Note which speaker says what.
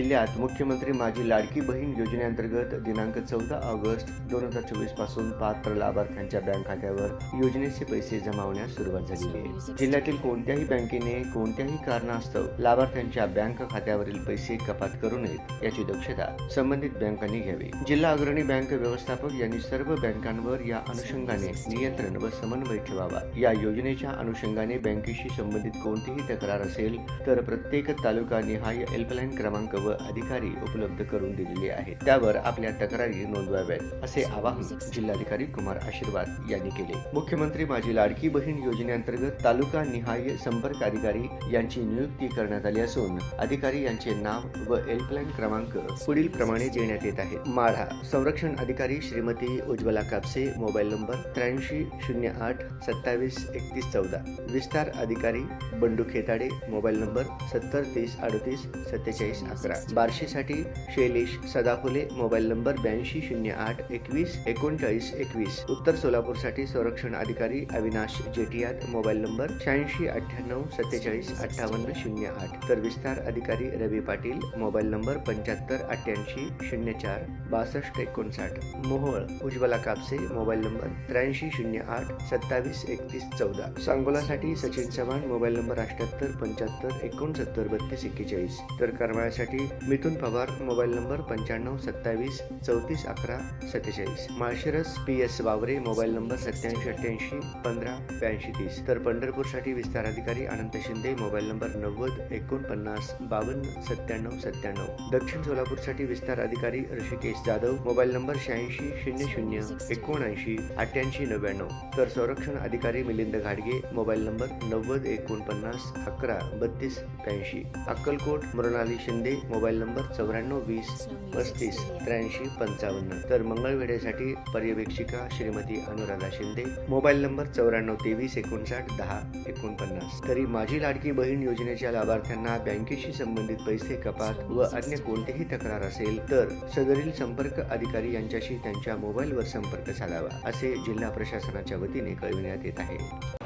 Speaker 1: जिल्ह्यात मुख्यमंत्री माझी लाडकी बहीण योजनेअंतर्गत दिनांक चौदा ऑगस्ट दोन हजार चोवीसपासून पात्र लाभार्थ्यांच्या बँक खात्यावर योजनेचे पैसे जमावण्यास सुरुवात झालेली आहे. जिल्ह्यातील कोणत्याही बँकेने कोणत्याही कारणास्तव लाभार्थ्यांच्या बँक खात्यावरील पैसे कपात करू नयेत याची दक्षता संबंधित बँकांनी घ्यावी. जिल्हा अग्रणी बँक व्यवस्थापक यांनी सर्व बँकांवर या अनुषंगाने नियंत्रण व समन्वय ठेवावा. या योजनेच्या अनुषंगाने बँकेशी संबंधित कोणतीही तक्रार असेल तर प्रत्येक तालुका निहाय हेल्पलाईन क्रमांक व अधिकारी उपलब्ध करून दिलेले आहेत. त्यावर आपल्या तक्रारी नोंदवाव्यात असे आवाहन जिल्हाधिकारी कुमार आशीर्वाद यांनी केले. मुख्यमंत्री माझी लाडकी बहीण योजनेअंतर्गत तालुका निहाय संपर्क अधिकारी यांची नियुक्ती करण्यात आली असून अधिकारी यांचे नाव व हेल्पलाईन क्रमांक पुढील प्रमाणे देण्यात येत आहे. माढा संरक्षण अधिकारी श्रीमती उज्ज्वला कापसे मोबाईल नंबर त्र्याऐंशी शून्य आठ सत्तावीस एकतीस चौदा. विस्तार अधिकारी बंडू खेताडे मोबाईल नंबर सत्तर तीस अडतीस सत्तेचाळीस अकरा. बार्शीसाठी शैलेश सदाफुले मोबाईल नंबर ब्याऐंशी शून्य आठ एकवीस एकोणचाळीस एकवीस. उत्तर सोलापूरसाठी संरक्षण अधिकारी अविनाश जेटियात मोबाईल नंबर शहाऐंशी अठ्ठ्याण्णव सत्तेचाळीस अठ्ठावन्न शून्य आठ. तर विस्तार अधिकारी रवी पाटील मोबाईल नंबर पंच्याहत्तर अठ्ठ्याऐंशी शून्य चार बासष्ट एकोणसाठ. मोहोळ उज्ज्वला कापसे मोबाईल नंबर त्र्याऐंशी शून्य आठ सत्तावीस एकतीस चौदा. सांगोलासाठी सचिन चव्हाण मोबाईल नंबर अठ्ठ्याहत्तर पंच्याहत्तर एकोणसत्तर बत्तीस एक्केचाळीस. तर करमाळ्यासाठी मिथुन पवार मोबाईल नंबर पंच्याण्णव सत्तावीस चौतीस अकरा सत्तेचाळीस. Malshiras P S Waware mobile number सत्याऐंशी अठ्ठ्याऐंशी पंधरा ब्याऐंशी तीस. तर पंढरपूरसाठी विस्तार अधिकारी अनंत शिंदे मोबाईल नंबर नव्वद एकोणपन्नास बावन्न सत्त्याण्णव सत्त्याण्णव. दक्षिण सोलापूरसाठी विस्तार अधिकारी ऋषिकेश जाधव मोबाईल नंबर शहाऐंशी शून्य शून्य एकोणऐंशी अठ्ठ्याऐंशी नव्याण्णव. तर संरक्षण अधिकारी मिलिंद घाडगे मोबाईल नंबर नव्वद एकोणपन्नास अकरा बत्तीस ब्याऐंशी. अक्कलकोट मृणाली शिंदे मोबाईल नंबर चौऱ्याण्णव वीस पस्तीस त्र्याऐंशी पंचावन्न. तर मंगळवेढेसाठी पर्यवेक्षिका श्रीमती अनुराधा शिंदे. मोबाईल नंबर चौऱ्याण्णव तेवीस एकोणसाठ दहा एकोणपन्नास. तरी माझी लाडकी बहीण योजनेच्या लाभार्थ्यांना बँकेशी संबंधित पैसे कपात व अन्य कोणतीही तक्रार असेल तर सदरील संपर्क अधिकारी यांच्याशी त्यांच्या मोबाईलवर संपर्क साधावा असे जिल्हा प्रशासनाच्या वतीने कळविण्यात येत आहे.